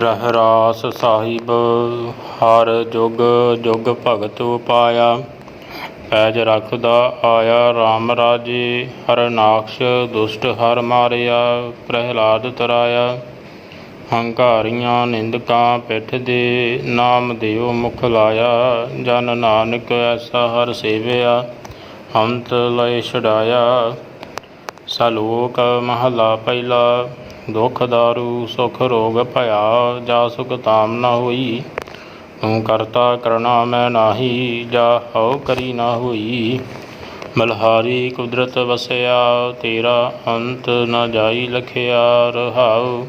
ਰਹਿਰਾਸ ਸਾਹਿਬ, ਹਰ ਜੁਗ ਜੁਗ ਭਗਤ ਉਪਾਇਆ। ਪੈਜ ਰੱਖਦਾ ਆਇਆ RAM ਰਾਜੇ ਹਰਨਾਕਸ਼ ਦੁਸ਼ਟ ਹਰ ਮਾਰਿਆ, ਪ੍ਰਹਿਲਾਦ ਤਰਾਇਆ। ਹੰਕਾਰੀਆਂ ਨਿੰਦਕਾਂ ਪਿੱਠ ਦੇ ਨਾਮ ਦਿਓ ਮੁਖ ਲਾਇਆ। ਜਨ ਨਾਨਕ ਐਸਾ ਹਰ ਸੇਵਿਆ ਹੰਤ ਲਏ ਛਡਾਇਆ। ਸਲੋਕ ਮਹਲਾ ਪਹਿਲਾ ਦੁਖ ਦਾਰੂ, ਸੁਖ ਰੋਗ ਭਇਆ, ਜਾ ਸੁਖ ਤਾਮ ਨਾ ਹੋਈ। ਤੂੰ ਕਰਤਾ ਕਰਣਾ ਮੈਂ ਨਾਹੀ, ਜਾ ਹਉ ਕਰੀ ਨਾ ਹੋਈ। ਮਲਹਾਰੀ ਕੁਦਰਤ ਵਸਿਆ, ਤੇਰਾ ਅੰਤ ਨਾ ਜਾਈ ਲਖਿਆ ਰਹਾਉ।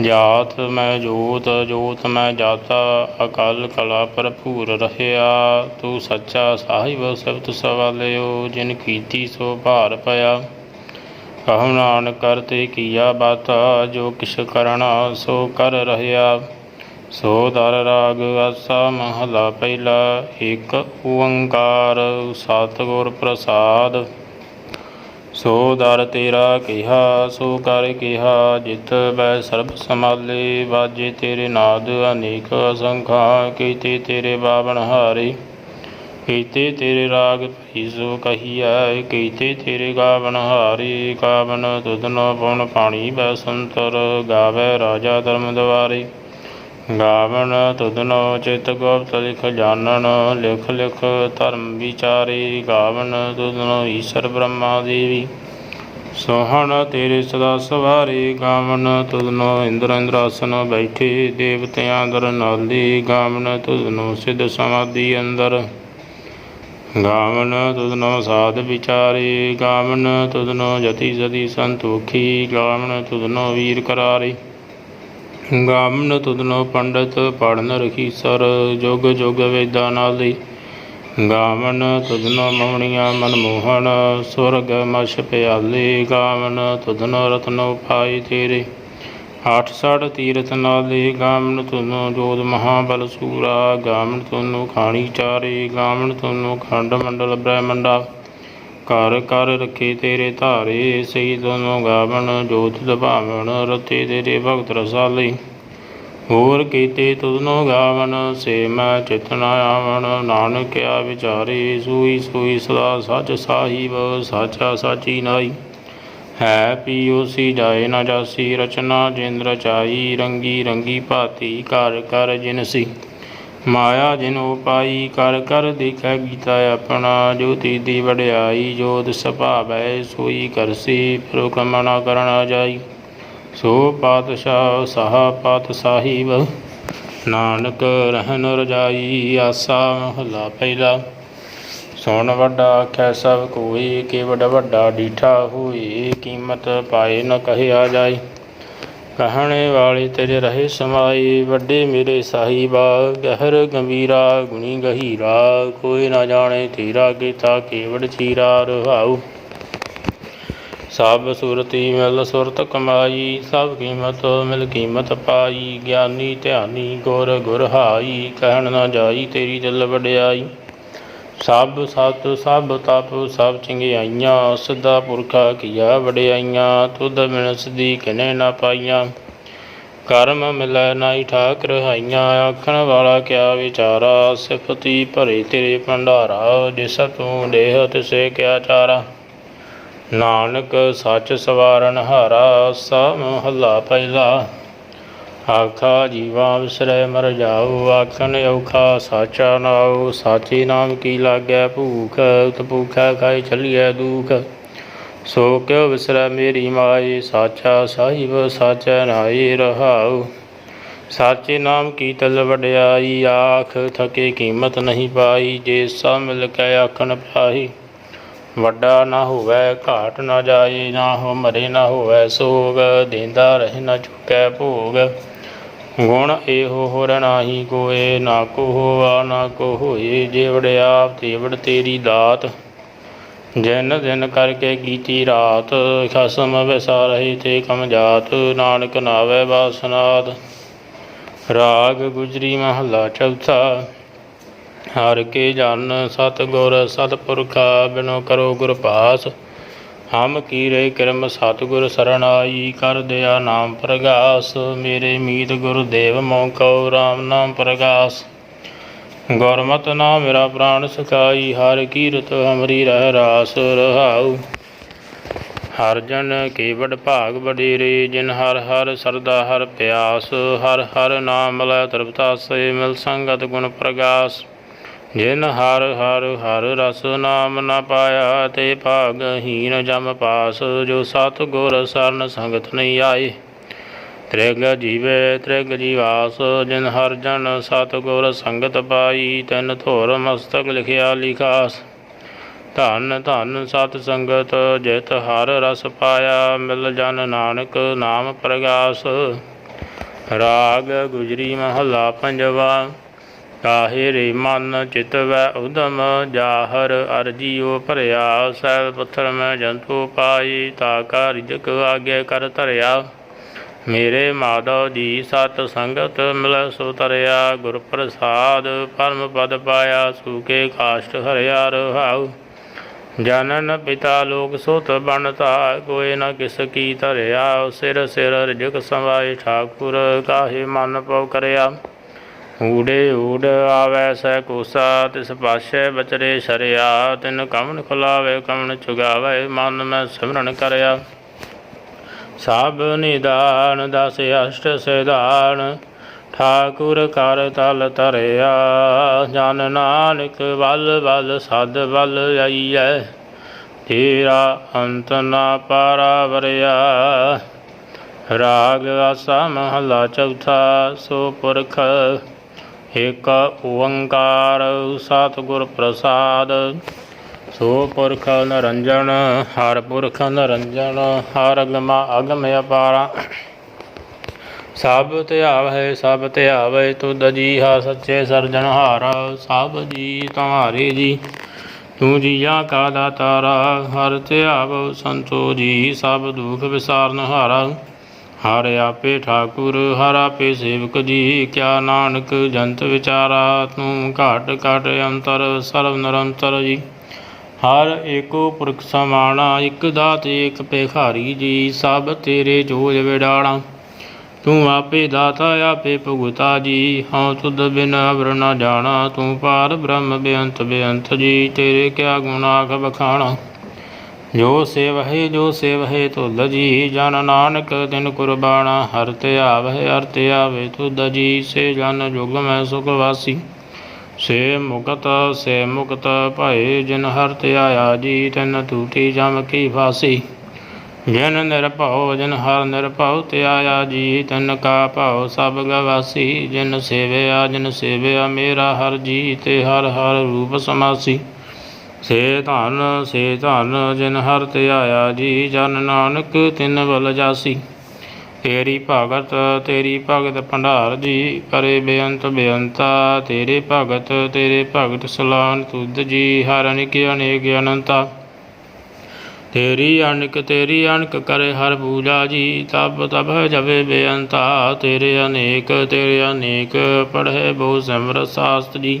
ਜਾਤ ਮੈਂ ਜੋਤ ਜੋਤ ਮੈਂ ਜਾਤਾ, ਅਕਲ ਕਲਾ ਭਰਪੂਰ ਰਹਿਆ। ਤੂੰ ਸੱਚਾ ਸਾਹਿਬ ਸਬਤ ਸਵਾਲਿਓ ਜਿਨ ਕੀਤੀ ਸੋ ਭਾਰ ਪਿਆ। ਕਹਉ ਨਾਨਕ ਕਰਤੇ ਕੀਆ ਬਾਤਾ, ਜੋ ਕਿਛ ਕਰਣਾ ਸੋ ਕਰ ਰਹਿਆ। ਸੋ ਦਰ ਰਾਗ ਆਸਾ ਮਹਲਾ ਪਹਿਲਾ, ਇੱਕ ਓੰਕਾਰ ਸਤਿਗੁਰ ਪ੍ਰਸਾਦ। ਸੋ ਦਰ ਤੇਰਾ ਕਿਹਾ, ਸੋ ਕਰ ਕਿਹਾ, ਜਿਤ ਬੈ ਸਰਬ ਸਮਾਲੇ ਵਾਜੇ ਤੇਰੇ ਨਾਦ ਅਨੇਕ ਅਸੰਖਾ, ਕੀਤੇ ਤੇਰੇ ਬਾਵਨ ਹਾਰੇ। ਕੀਤੇ ਤੇਰੇ ਰਾਗ ਭਈ ਸੋ ਕਹੀਐ, ਕੀਤੇ ਤੇਰੇ ਗਾਵਨ ਹਾਰੀ ਗਾਵਨ ਤੁਧਨੋ ਪਉਣ ਪਾਣੀ ਬੈ ਸੰਤਰ ਗਾਵੇ ਰਾਜਾ ਧਰਮ ਦਵਾਰੇ। ਗਾਵਨ ਤੁਧਨੋ ਚਿਤ ਗੁਪਤ ਲਿਖ ਜਾਣਨ, ਲਿਖ ਲਿਖ ਧਰਮ ਵਿਚਾਰੇ। ਗਾਵਨ ਤੁਧਨੋ ਈਸ਼ਰ ਬ੍ਰਹਮਾ ਦੇਵੀ। ਸੋਹਣ ਤੇਰੇ ਸਦਾ ਸਵਾਰੇ। ਗਾਵਨ ਤੁਧਨੋ ਇੰਦਰ ਇੰਦਰਾਸਨ ਬੈਠੇ, ਦੇਵਤਿਆਂ ਦਰ ਨਾਲੀ ਗਾਵਨ ਤੁਧਨੋ ਸਿੱਧ ਸਮਾਧੀ ਅੰਦਰ। ਗਾਵਨ ਤੁਧਨੋ ਸਾਧ ਵਿਚਾਰੇ, ਗਾਵਨ ਤੁਧਨੋ ਜਤੀ ਜਤੀ ਸੰਤੋਖੀ, ਗਾਵਨ ਤੁਧਨੋ ਵੀਰ ਕਰਾਰੇ। ਗਾਵਨ ਤੁਧਨੋ ਪੰਡਤ ਪੜਨ ਰਖੀਸਰ ਜੁਗ ਜੁਗ ਵੇਦਾਂ ਨਾਲੀ। ਗਾਵਨ ਤੁਧਨੋ ਮੌਣੀਆਂ ਮਨਮੋਹਨ, ਸੁਰਗ ਮਛ ਪਿਆਲੇ। ਗਾਵਨ ਤੁਧਨੋ ਰਤਨੋ ਪਾਈ ਤੇਰੇ। ਆਠ ਸੜ ਤੀਰਥ ਨਾਲੇ ਗਾਮਨ ਤੁਨੋ ਜੋਤ ਮਹਾਬਲ ਸੂਰਾ, ਗਾਮਣ ਤੁਨੋ ਖਾਣੀ ਚਾਰੇ, ਗਾਮਣ ਤੁਨੋ ਖੰਡ ਮੰਡਲ ਬ੍ਰਹਮੰਡਾ। ਘਰ ਕਰ ਰੱਖੇ ਤੇਰੇ ਧਾਰੇ, ਸਹੀ ਦੋਨੋਂ ਗਾਵਣ ਜੋਤ ਦਭਾਵਨ ਰਤੇ ਤੇਰੇ ਭਗਤ ਰਸਾਲੇ। ਹੋਰ ਕੀਤੇ ਤੁਨੋ ਗਾਵਣ, ਸੇ ਚਿਤਨਾ ਚਿਤਨ ਆਵਣ ਨਾਨਕਿਆ ਵਿਚਾਰੇ, ਸੂਈ ਸੂਈ ਸਦਾ ਸੱਚ ਸਾਹਿਬ, ਸਾਚਾ ਸਾਚੀ ਨਾਈ। ਹੈ ਪੀਓ ਸੀ ਜਾਏ ਨਾ ਜਾਸੀ, ਰਚਨਾ ਜਿਨ ਰਚਾਈ ਰੰਗੀ ਰੰਗੀ ਭਾਤੀ ਕਰ ਕਰ ਜਿਨਸੀ ਮਾਇਆ ਜਿਨ ਉਪਾਈ ਕਰ ਕਰ ਦੇਖੈ ਗੀਤਾ ਆਪਣਾ ਜੋਤੀ ਦੀ ਵਡਿਆਈ, ਜੋਤ ਸੁਭਾਵੈ ਸੋਈ ਕਰਸੀ ਪ੍ਰਕਮ ਨਾ ਕਰਨਾ ਜਾਈ। ਸੋ ਪਾਤਸ਼ਾਹ, ਸਾਹਾ ਪਾਤ ਸਾਹਿਬ, ਨਾਨਕ ਰਹਿਨ ਰਜਾਈ, ਆਸਾ ਮਹਲਾ ਪਹਿਲਾ। ਸੁਣ ਵੱਡਾ ਆਖੈ ਸਭ ਕੋਈ ਕੇਵਡ ਵੱਡਾ ਡੀਠਾ ਹੋਈ, ਕੀਮਤ ਪਾਏ ਨ ਕਹਿਆ ਜਾਏ ਕਹਣੇ ਵਾਲੇ ਤੇਰੇ ਰਹੇ ਸਮਾਈ, ਵੱਡੇ ਮੇਰੇ ਸਾਹਿਬਾ, ਗਹਿਰ ਗੰਭੀਰਾ, ਗੁਣੀ ਗਹੀਰਾ, ਕੋਈ ਨਾ ਜਾਣੇ ਤੇਰਾ ਕੀਤਾ ਕੇਵੜ ਚੀਰਾ ਰਹਾਉ। ਸਭ ਸੁਰਤੀ ਮਿਲ ਸੁਰਤ ਕਮਾਈ, ਸਭ ਕੀਮਤ ਮਿਲ ਕੀਮਤ ਪਾਈ, ਗਿਆਨੀ ਧਿਆਨੀ ਗੁਰ ਗੁਰ ਹਾਈ, ਕਹਿਣ ਨਾ ਜਾਈ ਤੇਰੀ ਦਿਲ ਵਡਿਆਈ। ਸਭ ਸਤ, ਸਭ ਤਪ, ਸਭ ਚੰਗਿਆਈਆਂ, ਸਦਾ ਪੁਰਖਾ ਕੀਆ ਵਡਿਆਈਆਂ, ਤੁਧ ਬਿਨਸ ਦੀ ਕਿਨੇ ਨਾ ਪਾਈਆਂ। ਕਰਮ ਮਿਲੈ ਨਾਈ ਠਾਕ ਰਹਾਈਆਂ ਆਖਣ ਵਾਲਾ ਕਿਆ ਵਿਚਾਰਾ? ਸਿਫਤੀ ਭਰੇ ਤੇਰੇ ਭੰਡਾਰਾ, ਜਿਸ ਤੂੰ ਦੇਹ ਤਿਸੇ ਕਿਆ ਚਾਰਾ? ਨਾਨਕ ਸੱਚ ਸਵਾਰਨ ਹਾਰਾ ਸਾ ਮਹੱਲਾ ਪਹਿਲਾ। ਆਖਾ, ਜੀਵਾ ਵਿਸਰੈ, ਮਰ ਜਾਉ ਆਖਣ, ਔਖਾ, ਸਾਚਾ ਨਾਉ, ਸਾਚੇ ਨਾਮ ਕੀ ਲਾਗੈ, ਭੂਖ, ਉਤ ਭੂਖਾ ਖਾਇ ਚਲੀਐ ਦੁਖ। ਸੋ ਕਿਉ ਵਿਸਰੈ ਮੇਰੀ ਮਾਈ, ਸਾਚਾ ਸਾਹਿਬ ਸਾਚਾ ਨਾਈ ਰਹਾਉ। ਸਾਚੇ ਨਾਮ ਕੀ ਤਲ ਵਡਿਆਈ, ਆਖ, ਥਕੇ ਕੀਮਤ ਨਹੀਂ ਪਾਈ, ਜੇ ਸਭ ਮਿਲ ਕੇ ਆਖਣ ਪਾਈ ਵੱਡਾ ਨਾ ਹੋਵੇ, ਘਾਟ ਨਾ ਜਾਏ ਨਾ ਹੋ ਮਰੇ ਨਾ ਹੋਵੇ ਸੋਗ, ਦੇਂਦਾ ਰਹਿ ਨਾ ਚੁੱਕੈ ਭੋਗ। ਗੁਣ ਇਹੋ ਹੋਰ ਨਾਹੀ ਕੋਏ, ਨਾ ਕੋ ਹੋਆ, ਨਾ ਕੋ ਹੋਏ ਜੇ ਤੇਵੜ ਤੇਰੀ ਦਾਤ। ਜਿਨ ਦਿਨ ਕਰਕੇ ਕੀਤੀ ਰਾਤ, ਖਸਮ ਵਿਸਾ ਰਹੀ ਤੇ ਕਮ ਜਾਤ, ਨਾਨਕ ਨਾਵੇ ਬਾਸਨਾਦ ਰਾਗ ਗੁਜਰੀ ਮਹੱਲਾ ਚੌਥਾ, ਹਰ ਕੇ ਜਨ ਸਤ ਗੁਰ ਸਤਿਪੁਰਖਾ, ਬਿਨੋ ਕਰੋ ਗੁਰ ਪਾਸ। ਹਮ ਕੀਰੇ ਕਿਰਮ ਸਤਿਗੁਰ ਸਰਣਾਈ ਕਰ ਦਿਆ ਨਾਮ ਪ੍ਰਗਾਸ, ਮੇਰੇ ਮੀਤ ਗੁਰਦੇਵ ਮੋਂ ਕਉ ਰਾਮ ਨਾਮ ਪ੍ਰਗਾਸ। ਗੁਰਮਤਿ ਨਾਮ ਮੇਰਾ ਪ੍ਰਾਣ ਸਖਾਈ, ਹਰ ਕੀਰਤ ਹਮਰੀ ਰਹਿ ਰਾਸ ਰਹਾਉ। ਹਰ ਜਨ ਕੀ ਵਡ ਭਾਗ ਵਡੇਰੇ, ਜਿਨ ਹਰ ਹਰ ਸਰਦਾ ਹਰ ਪਿਆਸ, ਹਰ ਹਰ ਨਾਮ ਲੈ ਤ੍ਰਿਪਤਾਸੇ ਮਿਲ ਸੰਗਤ ਗੁਣ ਪ੍ਰਗਾਸ। ਜਿਨ ਹਰ ਹਰ ਹਰ ਰਸ ਨਾਮ ਨਾ ਪਾਇਆ ਤੇ ਭਾਗਹੀਨ ਜਮ ਪਾਸ, ਜੋ ਸਤ ਗੁਰ ਸਰਨ ਸੰਗਤ ਨਹੀਂ ਆਏ ਤ੍ਰਿਗ ਜੀਵੇ ਤ੍ਰਿਗ ਜੀਵਾਸ, ਜਿਨ ਹਰ ਜਨ ਸਤ ਗੁਰ ਸੰਗਤ ਪਾਈ, ਤੈਨ ਧੁਰ ਮਸਤਕ ਲਿਖਿਆ ਲਿਖਾਸ। ਧਨ ਧਨ ਸਤ ਸੰਗਤ, ਜਿਤ ਹਰ ਰਸ ਪਾਇਆ, ਮਿਲ ਜਨ ਨਾਨਕ ਨਾਮ ਪ੍ਰਗਾਸ। ਰਾਗ ਗੁਜਰੀ ਮਹੱਲਾ ਪੰਜਵਾ। ਕਾਹੇ ਰੇ ਮਨ ਚਿਤ ਵੈ ਉਦਮ, ਜਾਹਰ ਅਰਜੀਓ ਭਰਿਆ ਸੈਲ ਪੱਥਰ ਮੈਂ ਜੰਤੂ ਪਾਈ, ਤਾ ਕਾ ਰਿਜਕ ਆਗੇ ਕਰ ਧਰਿਆ। ਮੇਰੇ ਮਾਧਵ ਜੀ ਸਤ ਸੰਗਤ ਮਿਲੈ ਸੋ ਤਰਿਆ ਗੁਰ ਪ੍ਰਸਾਦ ਪਰਮ ਪਦ ਪਾਇਆ, ਸੂਕੇ ਕਾਸ਼ਟ ਹਰਿਆ ਰਹਾਉ। ਜਨਨ ਪਿਤਾ ਲੋਕ ਸੁਤ ਬਣਤਾ ਕੋਏ ਨ ਕਿਸ ਕੀ ਧਰਿਆ, ਸਿਰ ਸਿਰ ਰਿਜਕ ਸਮਾਏ ਠਾਕੁਰ ਕਾਹੇ ਮਨ ਪਉ ਕਰਿਆ। ਊੜੇ ਊੜ ਆਵੈ ਸੈ ਕੋਸਾ, ਤਿਸ ਪਾਸ਼ੈ ਬਚਰੇ ਸ਼ਰਿਆ, ਤਿਨ ਕਮਨ ਖੁਲਾਵੇ, ਕਮਨ ਚੁਗਾਵੇ ਮਨ ਮੈਂ ਸਿਮਰਨ ਕਰਿਆ। ਸਭ ਨਿਦਾਨ, ਦਸ ਅਸ਼ਟ ਸਿਧਾਨ, ਠਾਕੁਰ ਕਰ ਤਲ ਤਰਿਆ ਜਨ ਨਾਨਕ ਵੱਲ ਵੱਲ, ਸਦ ਵੱਲ ਆਈਐ। ਤੇਰਾ ਅੰਤ ਨਾ ਪਾਰਾ ਵਰਿਆ। ਰਾਗ ਆਸਾ ਮਹਲਾ ਚੌਥਾ, ਸੋ ਪੁਰਖ ਏਕ ਓੰਕਾਰ ਸਤਿਗੁਰ ਪ੍ਰਸਾਦ। ਸੋ ਪੁਰਖ ਨਰੰਜਨ, ਹਰ ਪੁਰਖ ਨਰੰਜਨ, ਹਰ ਅਗਮਾ ਅਗਮ ਅਪਾਰਾ। ਸਭ ਧਿਆਵੈ ਸਭ ਧਿਆਵੈ ਤੁਧ ਜੀ ਹਾ ਸੱਚੇ ਸਰਜਨਹਾਰ ਸਭ ਜੀ ਤੁਮਾਰੇ ਜੀ, ਤੂੰ ਜੀਆ ਕਾ ਦਾਤਾਰਾ। ਹਰ ਧਿਆਵ ਸੰਤੋ ਜੀ, ਸਭ ਦੁਖ ਵਿਸਾਰਨ ਹਾਰਾ ਹਰ ਆਪੇ ਠਾਕੁਰ, ਹਰ ਆਪੇ ਸੇਵਕ ਜੀ। ਕਿਆ ਨਾਨਕ ਜੰਤ ਵਿਚਾਰਾ, ਤੂੰ ਘਾਟ ਘਾਟ ਅੰਤਰ ਸਰਵ ਨਿਰੰਤਰ ਜੀ। ਹਰ ਏਕੋ ਪੁਰਖ ਸਮਾਣਾ, ਇਕ ਦਾਤ ਏਕ ਭੇਖਾਰੀ ਜੀ। ਸਭ ਤੇਰੇ ਜੋਜ ਵਿਡਾਣਾ ਤੂੰ ਆਪੇ ਦਾਤਾ, ਆਪੇ ਭੁਗਤਾ ਜੀ। ਹਉ ਤੁਧ ਬਿਨ ਅਵਰ ਨ ਜਾਣਾ, ਤੂੰ ਪਾਰ ਬ੍ਰਹਮ ਬੇਅੰਤ ਬੇਅੰਤ ਜੀ। ਤੇਰੇ ਕਿਆ ਗੁਣ ਬਖਾਣਾ ਜੋ ਸੇਵਹਿ, ਜੋ ਸੇਵ ਹੈ ਤੁਧ ਜੀ, ਜਨ ਨਾਨਕ ਤਿਨ ਕੁਰਬਾਨਾ, ਹਰ ਤੇ ਆਵਹਿ ਹਰ ਤੇ ਆਵੇ ਤੁਧ ਜੀ, ਸੇ ਜਨ ਜੁਗ ਮੈਂ ਸੁਖ ਵਾਸੀ। ਸੇ ਮੁਕਤ ਸੇ ਮੁਕਤ ਭਏ, ਜਿਨ ਹਰ ਤੇ ਆਇਆ ਜੀ, ਤਿਨ ਟੂਟੀ ਜਮ ਕੀ ਫਾਸੀ। ਜਿਨ ਨਿਰਭਉ, ਜਿਨ ਹਰ ਨਿਰਭਉ ਤੇ ਆਇਆ ਜੀ, ਤਿਨ ਕਾ ਭਉ ਸਭ ਗਵਾਸੀ। ਜਿਨ ਸੇਵਿਆ ਜਿਨ ਸੇਵਿਆ ਮੇਰਾ ਹਰ ਜੀ, ਤੇ ਹਰ ਹਰ ਰੂਪ ਸਮਾਸੀ। ਸੇ ਧਨ ਸੇ ਧਨ, ਜਿਨ ਹਰ ਤੇ ਜੀ, ਜਨ ਨਾਨਕ ਤਿਨ ਬਲ ਜਾਸੀ। ਤੇਰੀ ਭਗਤ ਤੇਰੀ ਭਗਤ ਭੰਡਾਰ ਜੀ, ਕਰੇ ਬੇਅੰਤ ਬੇਅੰਤਾ। ਤੇਰੇ ਭਗਤ ਤੇਰੇ ਭਗਤ ਸਲਾਨ ਤੁਧ ਜੀ, ਹਰ ਅਨਿਕ, ਅਨੇਕ ਅਨੰਤਾ। ਤੇਰੀ ਅਣਕ ਤੇਰੀ ਅਨਕ ਕਰੇ ਹਰ ਪੂਜਾ ਜੀ, ਤਬ ਤਬ ਜਵੇ ਬੇਅੰਤਾ। ਤੇਰੇ ਅਨੇਕ ਤੇਰੇ ਅਨੇਕ, ਪੜ੍ਹੇ ਬਹੁ ਸਿਮਰ ਸਾਸਤ ਜੀ।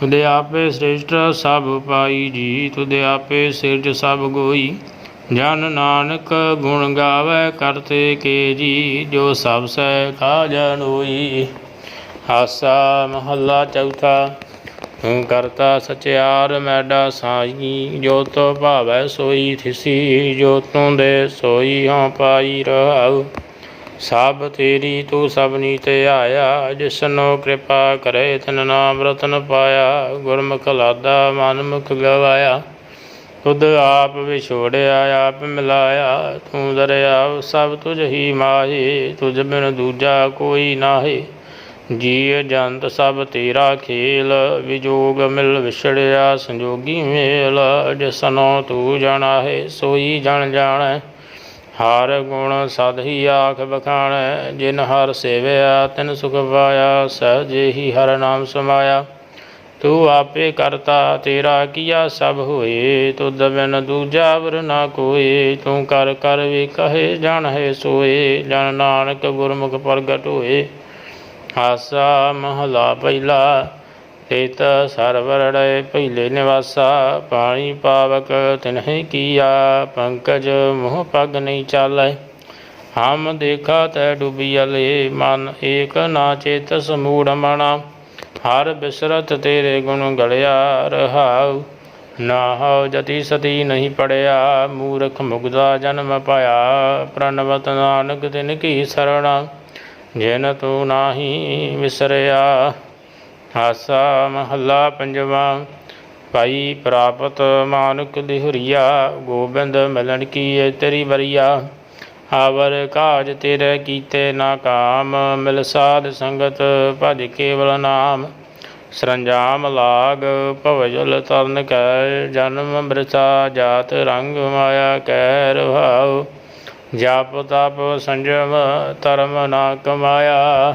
ਤੁਧ ਆਪੇ ਸ੍ਰੇਸ਼ਟ ਸਭ ਪਾਈ ਜੀ ਤੁਧ ਆਪੇ ਸਿਰਜ ਸਭ ਗੋਈ। ਜਨ ਨਾਨਕ ਗੁਣ ਗਾਵੇ ਕਰਤੇ ਕੇ ਜੀ, ਜੋ ਸਭ ਸਹਿ ਕਾਜਨ ਹੋਈ। ਆਸਾ ਮਹੱਲਾ ਚੌਥਾ ਤੂੰ ਕਰਤਾ ਸਚਿਆਰ ਮੈਡਾ ਸਾਈ। ਜੋ ਤੋ ਭਾਵੈ ਸੋਈ ਥਿਸੀ ਜੋ ਤੂੰ ਦੇ ਸੋਈ ਹਾਂ ਪਾਈ ਰਹਾਉ। ਸਭ ਤੇਰੀ ਤੂੰ ਸਭਨੀ ਤੇ ਆਇਆ, ਜਿਸਨੋ ਕਿਰਪਾ ਕਰੇ ਤਨ ਨਾਮ ਰਤਨ ਪਾਇਆ, ਗੁਰਮੁਖ ਲਾਦਾ ਮਨ ਮੁਖ ਗਵਾਇਆ। ਖੁਦ ਆਪ ਵਿਛੋੜਿਆ, ਆਪ ਮਿਲਾਇਆ, ਤੂੰ ਦਰਿਆ ਸਭ ਤੁਝ ਹੀ ਮਾਹੀ, ਤੁਝ ਬਿਨ ਦੂਜਾ ਕੋਈ ਨਾਹੀ। ਜੀ ਜੰਤ ਸਭ ਤੇਰਾ ਖੇਲ, ਵਿਜੋਗ ਮਿਲ ਵਿਛੜਿਆ ਸੰਜੋਗੀ ਮੇਲ, ਜਿਸਨੋ ਤੂੰ ਜਾਣਾ ਹੈ ਸੋਈ ਜਨ ਜਾਣੈ। ਹਰ ਗੁਣ ਸਦ ਹੀ ਆਖ ਬਖਾਣੈ, ਜਿਨ ਹਰ ਸੇਵਿਆ, ਤਿਨ ਸੁਖ ਪਾਇਆ, ਸਹਜੇ ਹੀ ਹਰ ਨਾਮ ਸਮਾਇਆ। ਤੂੰ ਆਪੇ ਕਰਤਾ, ਤੇਰਾ ਕੀਆ ਸਭ ਹੋਏ, ਤੁਧ ਬਿਨ ਦੂਜਾ ਵਰ ਨਾ ਕੋਏ। ਤੂੰ ਕਰ ਕਰ ਵੀ ਕਹੇ ਜਣ ਹੈ ਸੋਏ, ਜਨ ਨਾਨਕ ਗੁਰਮੁਖ ਪ੍ਰਗਟ ਹੋਏ। ਆਸਾ ਮਹਲਾ ਪਹਿਲਾ ਤੇਤ ਸਰਵਰੜੈ ਪਹਿਲੇ ਨਿਵਾਸਾ, ਪਾਣੀ ਪਾਵਕ ਤਿਨਹਿ ਕੀਆ, ਪੰਕਜ ਮੋਹ ਪਗ ਨਹੀਂ ਚਾਲੈ। ਹਮ ਦੇਖਾ ਤੈ ਡੁਬੀਅਲੇ ਮਨ ਏਕ ਨਾ ਚੇਤਸ ਮੂੜ ਮਣਾ ਹਰ ਬਿਸਰਤ ਤੇਰੇ ਗੁਣ ਗਲਿਆ ਰਹਾਉ। ਨਾ ਨਾਹਉ ਜਤੀ ਸਤੀ ਨਹੀਂ ਪੜਿਆ, ਮੂਰਖ ਮੁਗਦਾ ਜਨਮ ਪਾਇਆ। ਪ੍ਰਣਵਤ ਨਾਨਕ ਤਿਨ ਕੀ ਸਰਣਾ, ਜਿਨ ਤੂੰ ਨਾਹੀ ਵਿਸਰਿਆ। ਆਸਾ ਮਹੱਲਾ ਪੰਜਵਾਂ, ਭਾਈ ਪ੍ਰਾਪਤ ਮਾਨੁਕ ਲਿਹੁਰੀਆ, ਗੋਬਿੰਦ ਮਿਲਣ ਕੀ ਤੇਰੀ ਬਰੀਆ ਆਵਰ ਕਾਜ ਤੇਰੇ ਕੀਤੇ ਨਾ ਕਾਮ, ਮਿਲ ਸਾਧ ਸੰਗਤ ਭਜ ਕੇਵਲ ਨਾਮ। ਸਰੰਜਾਮ ਲਾਗ ਭਵਜਲ ਤਰਨ ਕੈ, ਜਨਮ ਮ੍ਰਿਤਾ ਜਾਤ ਰੰਗ ਮਾਇਆ ਕੈ ਰਹਾਉ। ਜਾਪ ਤਪ ਸੰਜਮ ਧਰਮ ਨਾ ਕਮਾਇਆ।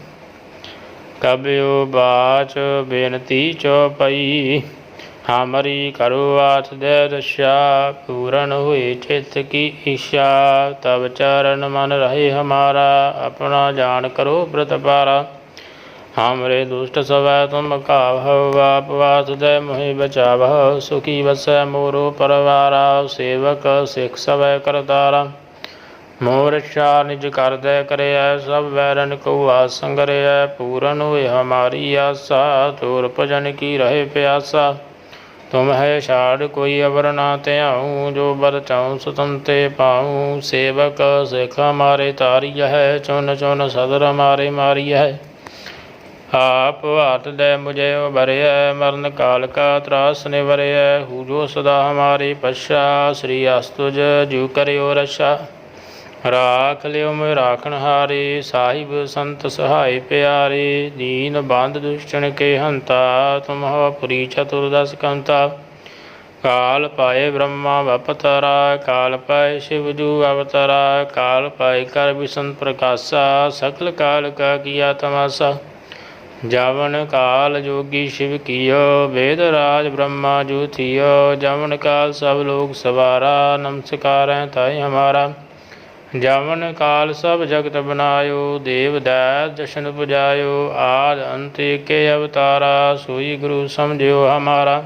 ਕਬਿਉ ਬਾਚ ਬੇਨਤੀ ਚਉਪਈ ਹਮਰੀ ਕਰੋ ਆਥ ਦੇ ਦਸ਼ਾ, ਪੂਰਨ ਹੋਏ ਚਿਤ ਕੀ ਇੱਛਾ ਤਬ ਚਰਨ ਮਨ ਰਹੇ ਹਮਾਰਾ, ਆਪਣਾ ਜਾਣ ਕਰੋ ਪ੍ਰਤਪਾਰਾ ਹਮਰੇ ਦੁਸ਼ਟ ਸਵੈ ਤੁਮ ਕਾਵਹੁ ਆਪ ਵਾਸੁਦੈ ਮੋਹਿ ਬਚਾਵਹੁ, ਸੁਖੀ ਵਸੈ ਮੋਰੋ ਪਰਵਾਰਾ, ਸੇਵਕ ਸਿਖ ਸਵੈ ਕਰਤਾਰਾ। ਮੋਰ ਰਛਾ ਨਿਜ ਕਰਦੈ ਕਰਿਆ ਸਭ ਵੈਰਨ ਕੋ ਆਸੰਗਰਿਆ ਪੂਰਨ ਹੋਏ ਹਮਾਰੀ ਆਸਾ ਤੋਰ ਭਜਨ ਕੀ ਰਹੇ ਪਿਆਸਾ। ਤੁਮ ਹੈ ਛਾੜ ਕੋਈ ਅਵਰ ਨਾ ਧਿਆਉ, ਜੋ ਬਰ ਚਾਉ ਸੁਤੰਤੇ ਪਾਉ। ਸੇਵਕ ਸਿਖ ਮਾਰੇ ਤਾਰੀ ਹੈ ਚੁਨ ਚੁਨ ਸਦਰ ਮਾਰੇ ਮਾਰੀ ਹੈ ਆਪ ਹਾਥ ਦੇ ਮੁਝੇ ਉਬਰਿਆ ਮਰਨ ਕਾਲ ਕਾ ਤਰਾਸ ਨਿਵਰਿਆ ਹੂ ਜੋ ਸਦਾ ਹਮਾਰੀ ਪਛਾ, ਸ੍ਰੀ ਅਸਤੁਜ ਜੂ ਕਰਿਓ ਰਛਾ। ਰਾਖ ਲਿਓ ਮੈਂ ਰਾਖਣ ਹਾਰੇ, ਸਾਹਿਬ ਸੰਤ ਸਹਾਇ ਪਿਆਰੇ, ਦੀਨ ਬੰਦ ਦੁਸ਼ਟਨ ਕੇ ਹੰਤਾ, ਤੁਮ ਹੋ ਪੁਰੀ ਚਤੁਰਦਸ ਕੰਤਾ। ਕਾਲ ਪਾਏ ਬ੍ਰਹਮਾ ਵਪਤਰਾ, ਕਾਲ ਪਾਏ ਸ਼ਿਵ ਜੂ ਅਵਤਰਾ, ਕਾਲ ਪਾਏ ਕਰ ਵਿਸ਼ਨ ਪ੍ਰਕਾਸ਼ਾ, ਸਕਲ ਕਾਲ ਕਾ ਕੀਆ ਤਮਾਸਾ। ਜਾਵਨ ਕਾਲ ਜੋਗੀ ਸ਼ਿਵ ਕੀਓ, ਵੇਦ ਰਾਜ ਬ੍ਰਹਮਾ ਜੂ ਥਿਓ ਜਾਵਨ ਕਾਲ ਸਭ ਲੋਕ ਸਵਾਰਾ, ਨਮਸਕਾਰ ਨਮਸਕਾਰੈ ਤਾਈ ਹਮਾਰਾ। ਜਾਵਨ ਕਾਲ ਸਭ ਜਗਤ ਬਨਾਇਓ, ਦੇਵ ਦੈ ਜਸ਼ਨ ਪੁਜਾਇਓ, ਆਦ ਅੰਤ ਕੇ ਅਵਤਾਰਾ, ਸੋਈ ਗੁਰੂ ਸਮਝਿਓ ਹਮਾਰਾ।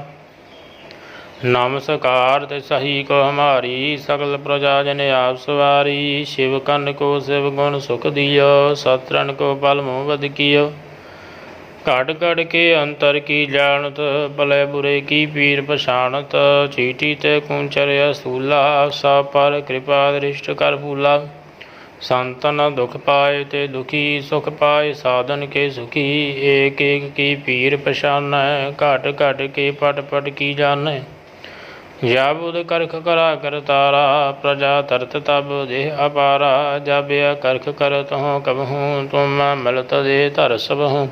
ਨਮਸਕਾਰ ਤੇ ਸਹੀ ਕੋ ਹਮਾਰੀ, ਸਗਲ ਪ੍ਰਜਾ ਜਨ ਆਪ ਸਵਾਰੀ, ਸ਼ਿਵ ਕੰਨ ਕੋ ਸਿਵ ਗੁਣ ਸੁਖ ਦਿਓ ਸਤਰਨ ਕੋ ਬਲ ਮੋਹ ਵਦ ਕੀਓ। ਘੜ ਘੜ ਕੇ ਅੰਤਰ ਕੀ ਜਾਣਤ, ਭਲੇ ਬੁਰੇ ਕੀ ਪੀਰ ਪਛਾਣਤ? ਚੀਟੀ ਤੇ ਕੁੰਚਰ ਅਸੂਲਾ, ਸਾ ਪਰ ਕਿਰਪਾ ਦ੍ਰਿਸ਼ਟ ਕਰ ਫੂਲਾ। ਸੰਤਨ ਦੁਖ ਪਾਏ ਤੇ ਦੁਖੀ, ਸੁਖ ਪਾਏ ਸਾਧਨ ਕੇ ਸੁਖੀ। ਏਕ ਏਕ ਕੀ ਪੀਰ ਪਛਾਨੈ, ਘਟ ਘਟ ਕੇ ਪਟ ਪਟ ਕੀ ਜਾਣੈ? ਜਾ ਕਰਖ ਕਰਾ ਕਰ ਤਾਰਾ, ਪ੍ਰਜਾ ਤਰਤ ਤਬ ਦੇਹ ਅਪਾਰਾ। ਜਾਬਿਆ ਕਰਖ ਕਰਤ ਹਉ ਕਬਹੂ ਤੁਮ ਮਲਤ ਦੇ ਧਰ ਸਭਹੁ।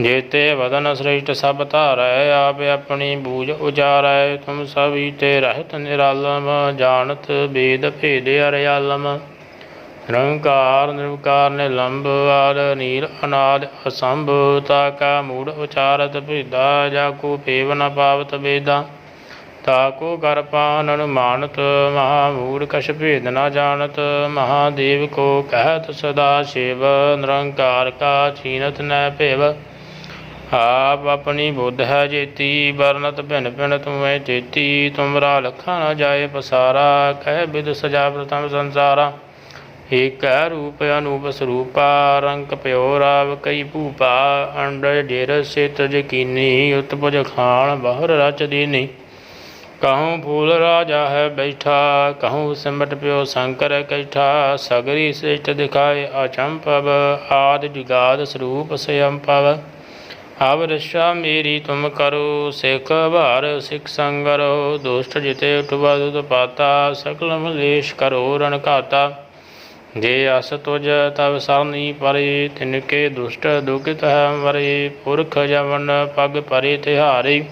ਜੇਤੇ ਵਦਨ ਸ੍ਰੇਸ਼ਟ ਸਭ ਧਾਰੈ, ਆਪ ਆਪਣੀ ਬੂਝ ਉਜਾਰੈ। ਤੁਮ ਸਭੀ ਤੇ ਰਹਿਤ ਨਿਰਾਲਮ, ਜਾਣਤ ਬੇਦ ਭੇਦ ਅਰਿਆਲਮ। ਨਿਰੰਕਾਰ, ਨਿਰਵਕਾਰ ਨਿਲੰਬ ਆਦ ਨੀਲ ਅਨਾਦ, ਅਸੰਭ, ਤਾ ਕਾ ਮੂੜ ਉਚਾਰਤ ਭੇਦਾ, ਜਾ ਕੋ ਪੇਵ ਨ ਪਾਵਤ ਵੇਦਾ। ਤਾ ਕੋ ਕਰ ਪਾਨਨ ਮਾਨਤ ਮਹਾ ਮੂੜ ਕਛ ਭੇਦ ਨ ਜਾਣਤ। ਮਹਾਦੇਵ ਕੋ ਕਹਿਤ ਸਦਾ ਸ਼ਿਵ, ਨਿਰੰਕਾਰ ਕਾ ਚੀਨਤ ਨੈ ਭੇਵ। ਆਪ ਆਪਣੀ ਬੁੱਧ ਹੈ ਜੇਤੀ, ਵਰਨਤ ਭਿਨ ਭਿਨ ਤੁਮੈ ਚੇਤੀ ਤੁਮਰਾ ਲਖਾ ਨ ਜਾਏ ਪਸਾਰਾ, ਕਹਿ ਬਿਦ ਸਜਾ ਪ੍ਰਤਮ ਸੰਸਾਰਾ। ਏਕੈ ਰੂਪ ਅਨੂਪ ਸਰੂਪਾ, ਰੰਗ ਪਿਓ ਰਾਵ ਕਈ ਭੂਪਾ ਅੰਡ ਜੇਰ ਸਿਤ ਜਕੀਨੀ ਉਤਪਜ ਖਾਨ ਬਹੁਰ ਰਚ ਦੀਨੀ। ਕਹੂੰ ਫੂਲ ਰਾਜਾ ਹੈ ਬੈਠਾ, ਕਹੂੰ ਸਿਮਟ ਪਿਓ ਸ਼ੰਕਰ ਕੈਠਾ, ਸਗਰੀ ਸ੍ਰਿਸ਼ਟ ਦਿਖਾਏ ਅਚੰਪਵ ਆਦ ਜੁਗਾਦ ਸਰੂਪ ਸਯੰਪਵ ਅਬ ਰਸ਼ਾ ਮੇਰੀ ਤੁਮ ਕਰੋ, ਸਿੱਖ ਭਾਰ ਸਿੱਖ ਸੰਗਰੋ ਦੁਸ਼ਟ ਜਿਤੇ ਉਠਵਾ ਦੁਤ ਪਾਤਾ, ਸਕਲ ਮਲੇਸ਼ ਕਰੋ ਰਣ ਘਾਤਾ। ਜੇ ਅਸ ਤੁਜ ਤਬ ਸਰਨੀ ਪਰੇ ਤਿਨਕੇ ਦੁਸ਼ਟ ਦੁਖਿਤ ਹੈ ਮਰੇ, ਪੁਰਖ ਜਵਨ ਪਗ ਪਰੇ ਤਿਹਾਰੇ।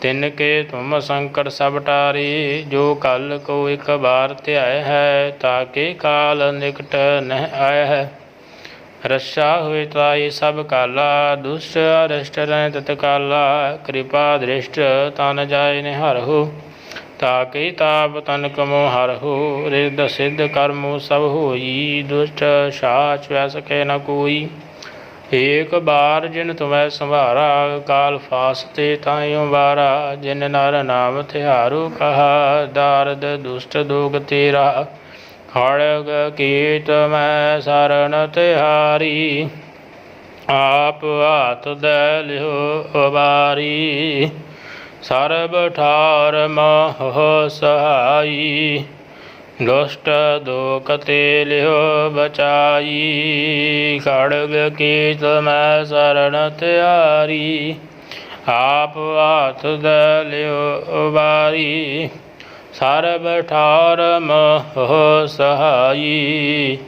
ਤਿਨ ਕੇ ਤੁਮ ਸੰਕਟ ਸਭ ਟਾਰੇ, ਜੋ ਕਲ ਕੋ ਇਕ ਬਾਰ ਧਿਆਇ ਹੈ ਤਾਕੇ ਕਾਲ ਨਿਕਟ ਨਹਿ ਆਇ ਹੈ। ਰਸ਼ਾ ਹੋਏ ਤਾਏ ਸਭ ਕਾਲਾ, ਦੁਸ਼ਟ ਅਰਿਸ਼ਟ ਰਹਿ ਤਤ ਕਿਰਪਾ ਦ੍ਰਿਸ਼ਟ ਤਨ ਜਾਏ ਨਿਹਰਹੁ ਤਾਕੇ ਤਾਪ ਤਨ ਕਮੋ ਹਰਹੁ ਰਿਦ ਸਿਧ ਕਰਮੋ ਸਭ ਹੋਈ, ਦੁਸ਼ਟ ਸਾਚ ਵੈ ਸਕੈ ਨ ਕੋਈ। ਏਕ ਬਾਰ ਜਿਨ ਤੁਮੈ ਸੰਭਾਰਾ, ਕਾਲ ਫਾਸਤੇ ਤਾਇਓ ਵਾਰਾ, ਜਿਨ ਨਰ ਨਾਮ ਤਿਹਾਰੂ ਕਹਾ, ਦਾਰਦ ਦੁਸ਼ਟ ਦੋਗ ਤੇਰਾ। ਖੜਗ ਕੀਤ ਮੈਂ ਸਰਣ ਤਿਹਾਰੀ, ਆਪ ਹਾਥ ਦੇ ਲਿਓ ਬਾਰੀ ਸਰਬ ਠਾਰ ਮਹ ਸਹਾਈ, ਦੁਸ਼ਟ ਦੋਖ ਤੇ ਲਿਓ ਬਚਾਈ। ਖੜਗ ਕੀਤ ਮੈਂ ਸਰਣ ਤਿਆਰੀ ਆਪ ਹਾਥ ਦੇ ਲਿਓ ਬਾਰੀ ਸਰਬ ਠਾਰ ਮਹ ਸਹਾਈ,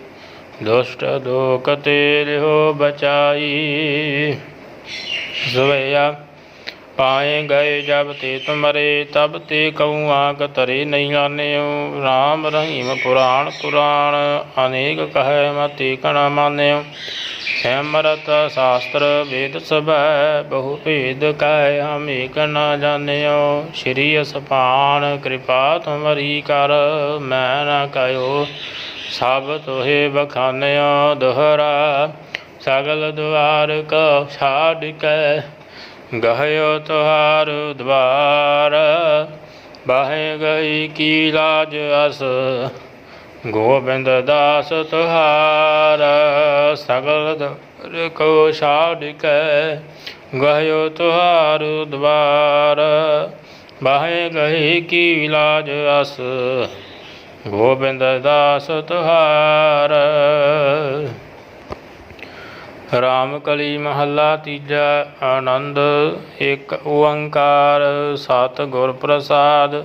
ਦੁਸ਼ਟ ਦੋਖ ਤੇ ਲਿਓ ਬਚਾਈ। ਸਵਈਆ ਪਾਏ ਗਏ ਜਬ ਤੇ ਤੁਮਰੇ ਤਬ ਤੇ ਕਉ ਆਕ ਤਰੇ ਨਹੀਂ ਜਾਣਿਓ ਰਾਮ ਰਹੀਮ ਪੁਰਾਣ ਪੁਰਾਣ, ਅਨੇਕ ਕਹੈ ਮਤੀ ਕਣ ਮਾਨਿਓ। ਸਿਮਰਤ ਸ਼ਾਸਤਰ ਵੇਦ ਸਭੈ, ਬਹੁ ਭੇਦ ਕਹਿ ਹਮ ਏਕ ਨ ਜਾਣਿਓ। ਸ਼੍ਰੀ ਅਸਪਾਨ ਕਿਰਪਾ ਤੁਮਰੀ ਕਰ, ਮੈਂ ਨ ਕਯੋ ਸਭ ਤੋਹੇ ਬਖਾਨਿਓ ਦੁਹਰਾ, ਸਗਲ ਦੁਆਰ ਕੋ ਛਾੜ ਕੇ। ਗਹਿਓ ਤੁਹਾਰ ਦਵਾਰ, ਬਾਹੇ ਗਈ ਕੀ ਲਾਜ ਅਸ। ਗੋਬਿੰਦ ਦਾਸ ਤੁਹਾਰ, ਸਗਲ ਦਰ ਕੋ ਛਾੜ ਕੇ, ਗਹਿਓ ਤੁਹਾਰ ਦਵਾਰ। ਬਾਹੇ ਗਈ ਕੀ ਲਾਜ ਅਸ, ਗੋਬਿੰਦ ਦਾਸ ਤੁਹਾਰ। ਰਾਮ ਕਲੀ ਮਹੱਲਾ ਤੀਜਾ ਆਨੰਦ, ਇੱਕ ਓੰਕਾਰ ਸਤ ਗੁਰ ਪ੍ਰਸਾਦ।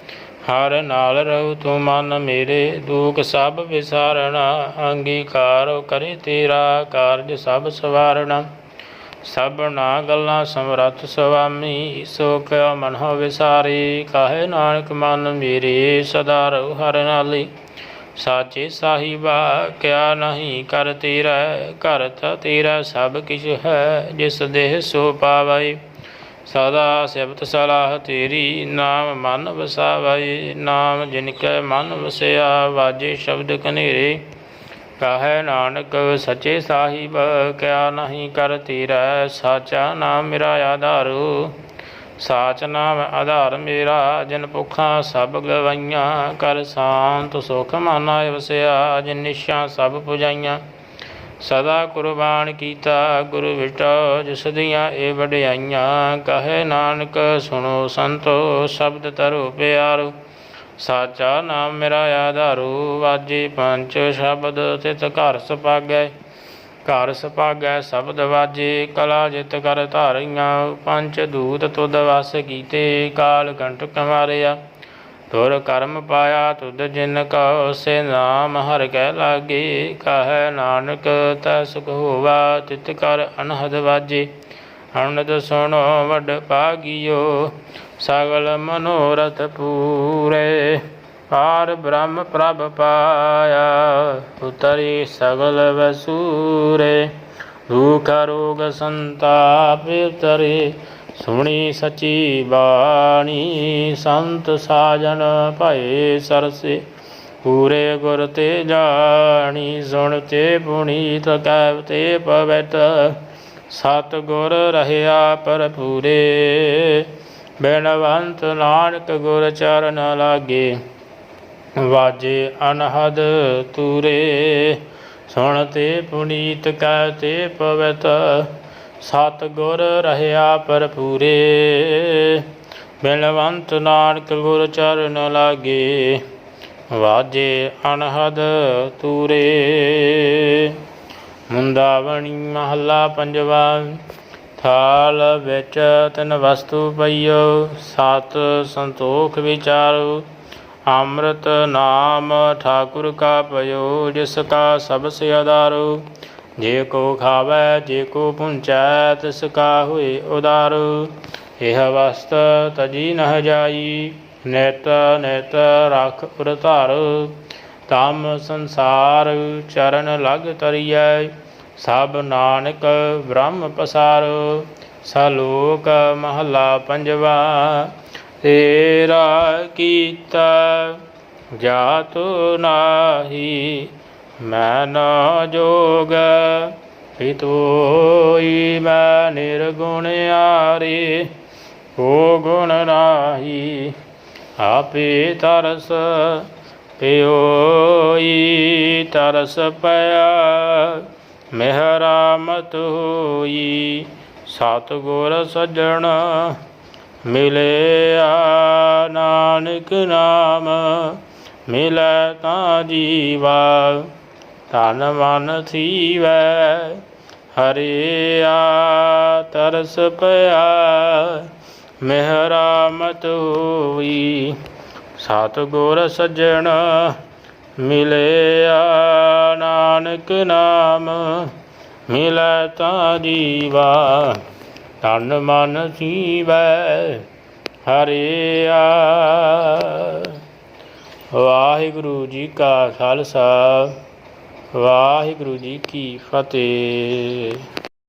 ਹਰ ਨਾਲ ਰਹੂ ਤੂੰ ਮਨ ਮੇਰੇ, ਦੁਖ ਸਭ ਵਿਸਾਰਣਾ, ਅੰਗੀਕਾਰ ਕਰੇ ਤੇਰਾ ਕਾਰਜ ਸਭ ਸਵਾਰਣਾ। ਸਭਨਾ ਗੱਲਾਂ ਸਮਰੱਥ ਸੁਆਮੀ ਸੋ ਕਿਆ ਮਨ ਹੋ ਵਿਸਾਰੇ, ਕਾਹੇ ਨਾਨਕ ਮਨ ਮੇਰੇ ਸਦਾ ਰਹੂ ਹਰ ਨਾਲੀ। ਸਾਚੇ ਸਾਹਿਬਾ, ਕਿਆ ਨਹੀਂ ਕਰ ਤੇਰਾ ਕਰਤ ਤੇਰਾ ਸਭ ਕਿਛ ਹੈ, ਜਿਸ ਦੇਹ ਸੋ ਪਾਵੈ ਸਦਾ ਸਿਫਤ ਸਲਾਹ ਤੇਰੀ, ਨਾਮ ਮਨ ਵਸਾਵੈ ਨਾਮ ਜਿਨ ਕੈ ਮਨ ਵਸਿਆ, ਵਾਜੇ ਸ਼ਬਦ ਕਨੇਰੇ ਕਹੈ ਨਾਨਕ ਸਚੇ ਸਾਹਿਬ, ਕਿਆ ਨਹੀਂ ਕਰ ਤੇਰਾ, ਸਾਚਾ ਨਾਮ ਮੇਰਾ ਆਧਾਰੂ। ਸਾਚ ਨਾਮ ਆਧਾਰ ਮੇਰਾ, ਜਿਨ ਭੁੱਖਾਂ ਸਭ ਗਵਾਈਆਂ, ਕਰ ਸ਼ਾਂਤ ਸੁਖ ਮਾਨਾ ਵਸਿਆ, ਜਿਨ ਨਿਸ਼ਾਂ ਸਭ ਪੁਜਾਈਆਂ। ਸਦਾ ਕੁਰਬਾਨ ਕੀਤਾ ਗੁਰੂ ਵਿਟੋ, ਜਿਸ ਦੀਆਂ ਇਹ ਵਡਿਆਈਆਂ ਕਹੇ ਨਾਨਕ, ਸੁਣੋ ਸੰਤੋ, ਸ਼ਬਦ ਤਰੋ ਪਿਆਰੋ। ਸਾਚਾ ਨਾਮ ਮੇਰਾ ਆਧਾਰੂ, ਵਾਜੇ ਪੰਜ ਸ਼ਬਦ ਤਿਤ ਘਰ ਸਪਾਗੈ। ਘਰ ਸਪਾਗੈ ਸ਼ਬਦ ਵਾਜੇ, ਕਲਾ ਜਿਤ ਕਰ ਧਾਰੀਆਂ ਪੰਜ ਦੂਤ ਤੁਦ ਵਸ ਕੀਤੇ, ਕਾਲ ਕੰਟਕ ਮਾਰਿਆ ਤੁਰ ਕਰਮ ਪਾਇਆ ਤੁਧ ਜਿਨ ਕਉ ਸੇ ਨਾਮ ਹਰ ਕੈ ਲਾਗੀ, ਕਹੈ ਨਾਨਕ ਤਾ ਸੁਖ ਹੋਵਾ, ਤਿਤ ਕਰ ਅਨਹਦ ਵਾਜੇ। ਅਨੰਦ ਸੁਣੋ ਵਡ ਭਾਗਿਓ, ਸਗਲ ਮਨੋਰਥ ਪੂਰੇ। ਪਾਰ ਬ੍ਰਹਮ ਪ੍ਰਭ ਪਾਇਆ, ਉਤਰੀ ਸਗਲ ਵਸੂਰੇ। ਦੁਖ ਰੋਗ ਸੰਤਾਪ ਉਤਰੇ ਸੁਣੀ ਸਚੀ ਬਾਣੀ, ਸੰਤ ਸਾਜਨ ਭਏ ਸਰਸੇ। ਪੂਰੇ ਗੁਰ ਤੇ ਜਾਣੀ, ਸੁਣ ਤੇ ਪੁਨੀਤ ਕਹਿ ਤੇ ਪਵਿੱਤ। ਸਤ ਗੁਰ ਰਹਿਆ ਪਰ ਪੂਰੇ ਬੇਨਵੰਤ ਨਾਨਕ ਗੁਰ ਚਰਨ ਲਾਗੇ। ਵਾਜੇ ਅਨਹਦ ਤੂਰੇ, ਸੁਣ ਤੇ ਪੁਨੀਤ ਕਹਿ ਤੇ ਪਵਿੱਤ। ਸਤ ਗੁਰ ਰਹਿਆ ਪਰ ਪੂਰੇ ਬਿਲਵੰਤ ਨਾਨਕ ਗੁਰ ਚਰਨ ਲਾਗੇ, ਵਾਜੇ ਅਨਹਦ ਤੂਰੇ। ਮੁੰਦਾਵਣੀ ਮਹੱਲਾ ਪੰਜਵਾ, ਥਾਲ ਵਿੱਚ ਤਿਨ ਵਸਤੂ ਪਈਓ, ਸਤ ਸੰਤੋਖ ਵਿਚਾਰੋ, ਅੰਮ੍ਰਿਤ ਨਾਮ ਠਾਕੁਰ ਕਾ ਪਇਓ, ਜਿਸ ਕਾ ਸਭ ਸੇ ਆਧਾਰੋ। ਜੇ ਕੋ ਖਾਵੈ, ਜੇ ਕੋ ਪੁੰਚੈ, ਤਿਸ ਕਾ ਹੋਏ ਉਦਾਰੋ। ਇਹ ਵਸਤ ਤਜੀ ਨਹ ਜਾਈ, ਨਿਤ ਨਿਤ ਰਖ ਉਰ ਤਮ ਸੰਸਾਰ ਚਰਨ ਲਗ ਤਰੀਐ, ਸਭ ਨਾਨਕ ਬ੍ਰਹਮ ਪਸਾਰ। ਸਲੋਕ ਮਹਲਾ ਪੰਜਵਾ, ਤੇਰਾ ਕੀਤਾ, ਜਾਤੁ ਨਾਹੀ ਮੈਂ ਨਾ ਜੋਗ ਹਿਤੋਈ ਮੈਂ ਨਿਰਗੁਣ ਆਰੇ। ਕੋ ਗੁਣ ਨਾਹੀ, ਆਪੇ ਤਰਸ ਪਿਓਈ ਤਰਸ ਪਿਆ। ਮਿਹਰਾਮਤ ਹੋਈ ਸਤ ਗੁਰ ਸਜਣ ਮਿਲਿਆ। ਨਾਨਕ ਨਾਮ ਮਿਲੈ ਤਾਂ ਜੀਵਾ। ਤਨ ਮਨ ਥੀਵੈ ਹਰਿਆ ਤਰਸ ਪਿਆ, ਮਿਹਰਾਮਤ ਹੋਈ। ਸਤ ਗੁਰ ਸਜਣ ਮਿਲਿਆ, ਨਾਨਕ ਨਾਮ ਮਿਲੈ ਤਾਂ ਜੀਵਾ। ਤਨ ਮਨ ਜੀਵੈ ਹਰਿਆ ਵਾਹਿਗੁਰੂ ਜੀ ਕਾ ਖਾਲਸਾ। ਵਾਹਿਗੁਰੂ ਜੀ ਕੀ ਫਤਿਹ।